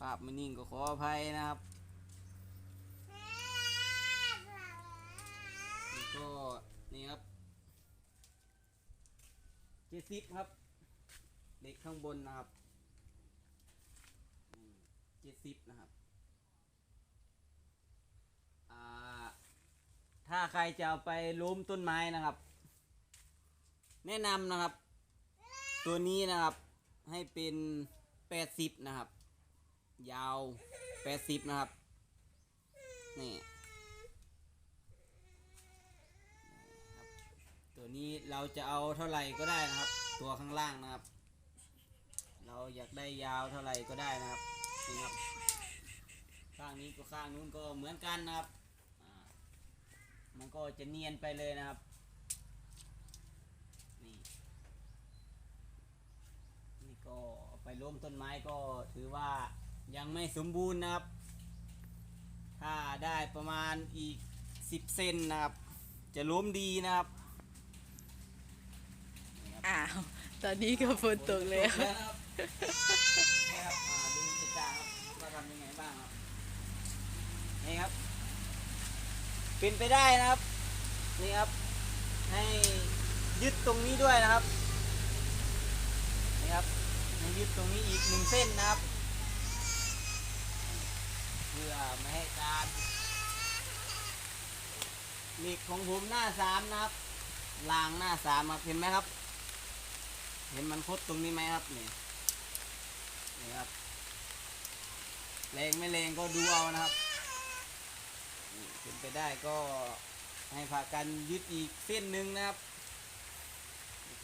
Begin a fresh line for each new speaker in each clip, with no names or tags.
ภาพไม่นิ่งก็ขออภัยนะครับแล้วก็นี่ครับเจ็ดสิบครับ เด็กข้างบนนะครับเจ็ดสิบนะครับถ้าใครจะเอาไปล้มต้นไม้นะครับ แนะนำนะครับ ตัวนี้นะครับให้เป็นแปดสิบนะครับ ยาวแปดสิบนะครับ นี่ครับ ตัวนี้เราจะเอาเท่าไหร่ก็ได้นะครับ ตัวข้างล่างนะครับ เราอยากได้ยาวเท่าไหร่ก็ได้นะครับนี่ครับ ข้างนี้ก็ข้างนู้นก็เหมือนกันนะครับ มันก็จะเนียนไปเลยนะครับ นี่นี่ก็ไปล้มต้นไม้ก็ถือว่า ยังไม่สมบูรณ์นะครับ ถ้าได้ประมาณอีก 10 เซนนะครับ จะล้มดีนะครับ
อ้าวตอนนี้ก็ฝนตกแล้ว
ฝนตกนะครับนี่ครับอ่าดูจิตาครับว่าทำยังไงบ้างครับ นี่ครับ เป็นไปได้นะครับ นี่ครับ ให้ยึดตรงนี้ด้วยนะครับ นี่ครับให้ยึดตรงนี้อีกหนึ่งเส้นนะครับเพื่อไม่ให้การหล็กของผมหน้าสามนะครับรางหน้าสามครับเห็นไหมครับ เห็นมันคดตรงนี้ไหมครับนี่นี่ครับแรงไม่แรงก็ดูเอานะครับเป็นไปได้ก็ให้พากันยึดอีกเส้นหนึ่งนะครับ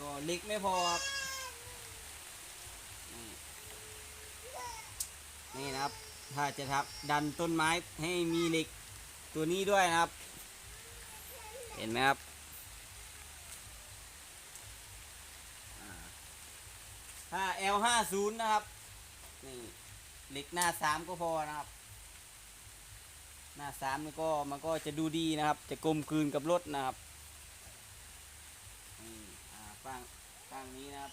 ก็เหล็กไม่พอครับนี่นี่นะครับ ถ้าจะทับดันต้นไม้ให้มีเหล็กตัวนี้ด้วยนะครับ เห็นไหมครับถ้า L50 นะครับนี่เหล็กหน้า 3 ก็พอนะครับ หน้า3นี่ก็มันก็จะดูดีนะครับ จะกลมกลืนกับรถนะครับนี่อ่าฟังฟังนี้นะครับ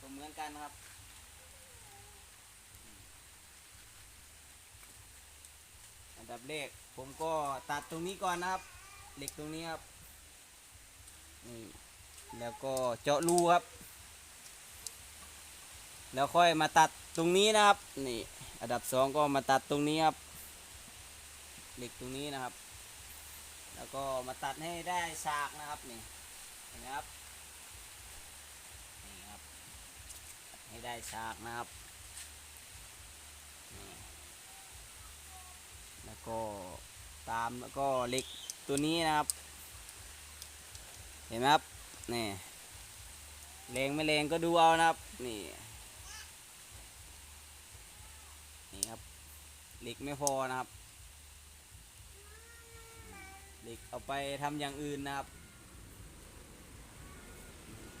ก็เหมือนกันนะครับอืมอัน ดับแรกผมก็ตัดตรงนี้ก่อนนะครับ เหล็กตรงนี้ครับ นี่ แล้วก็เจาะรูครับ แล้วค่อยมาตัดตรงนี้นะครับ นี่ อันดับสองก็มาตัดตรงนี้ครับ เหล็กตรงนี้นะครับ แล้วก็มาตัดให้ได้ฉากนะครับ นี่ เห็นไหมครับ นี่ครับ ให้ได้ฉากนะครับนี่แล้ว ก็ตามแล้วก็เหล็กตัวนี้นะครับ เห็นไหมครับนี่แรงไม่แรงก็ดูเอานะครับนี่นี่ครับเหล็กไม่พอนะครับเหล็กเอาไปทำอย่างอื่นนะครับ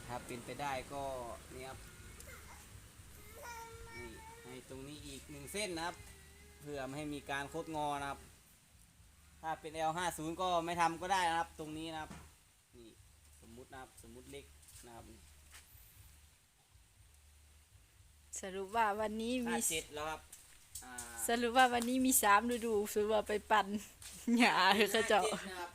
ถ้าเป็นไปได้ก็นี่ครับนี่ให้ตรงนี้อีกหนึ่งเส้นนะครับ เพื่อไม่ให้มีการคดงอนะครับ ถ้าเป็น L50 ก็ไม่ทำก็ได้นะครับ ตรงนี้นะครับนี่สมมุตินะครับสมมุติเล็กนะครับ
สรุปว่าวันนี้มี
ห้าเจ็ดแล้วครับอ่า
สรุปว่าวันนี้มีสามฤดูสรุปว่าไปปั่นหญ้าเขาเจ้า
ห้จ็ดนะครับ